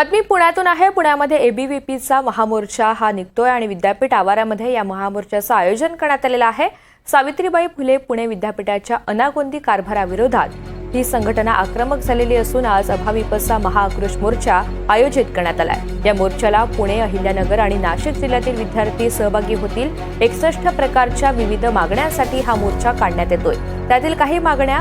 बातमी पुण्यातून आहे. पुण्यामध्ये एबीव्हीपीचा महामोर्चा हा निघतोय आणि विद्यापीठ आवारामध्ये या महामोर्चाचं आयोजन करण्यात आलेलं आहे. सावित्रीबाई फुले पुणे विद्यापीठाच्या अनागोंदी कारभाराविरोधात ही संघटना आक्रमक झालेली असून आज अभाविपचा महाआक्रोश मोर्चा आयोजित करण्यात आलाय. या मोर्चाला पुणे अहिल्यानगर आणि नाशिक जिल्ह्यातील विद्यार्थी सहभागी होतील. एकसष्ट प्रकारच्या विविध मागण्यांसाठी हा मोर्चा काढण्यात येतोय. त्यातील काही मागण्या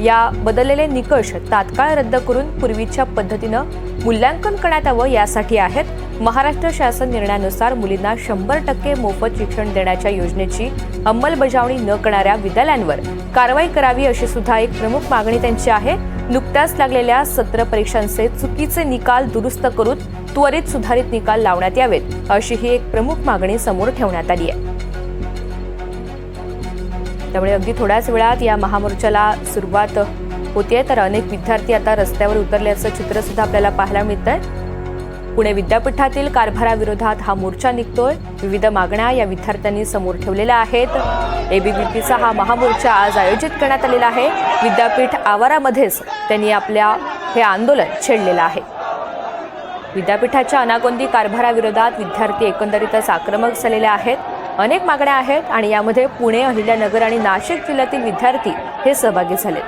या बदललेले निकष तात्काळ रद्द करून पूर्वीच्या पद्धतीनं मूल्यांकन करण्यात यावं यासाठी आहेत. महाराष्ट्र शासन निर्णयानुसार मुलींना शंभर टक्के मोफत शिक्षण देण्याच्या योजनेची अंमलबजावणी न करणाऱ्या विद्यालयांवर कारवाई करावी अशी सुद्धा एक प्रमुख मागणी त्यांची आहे. नुकत्याच लागलेल्या सत्र परीक्षांचे चुकीचे निकाल दुरुस्त करून त्वरित सुधारित निकाल लावण्यात यावेत अशी ही एक प्रमुख मागणी समोर ठेवण्यात आली आहे. त्यामुळे अगदी थोड्याच वेळात या महामोर्चाला सुरुवात होते तर अनेक विद्यार्थी आता रस्त्यावर उतरल्याचं चित्र सुद्धा आपल्याला पाहायला मिळतंय. पुणे विद्यापीठातील कारभाराविरोधात हा मोर्चा निघतोय. विविध मागण्या या विद्यार्थ्यांनी समोर ठेवलेल्या आहेत. एबीबीपीचा हा महामोर्चा आज आयोजित करण्यात आलेला आहे. विद्यापीठ आवारामध्येच त्यांनी आपल्या हे आंदोलन छेडलेलं आहे. विद्यापीठाच्या अनागोंदी कारभाराविरोधात विद्यार्थी एकंदरीतच आक्रमक झालेले आहेत. अनेक मागण्या आहेत आणि यामध्ये पुणे अहिल्यानगर आणि नाशिक जिल्ह्यातील विद्यार्थी हे सहभागी झाले.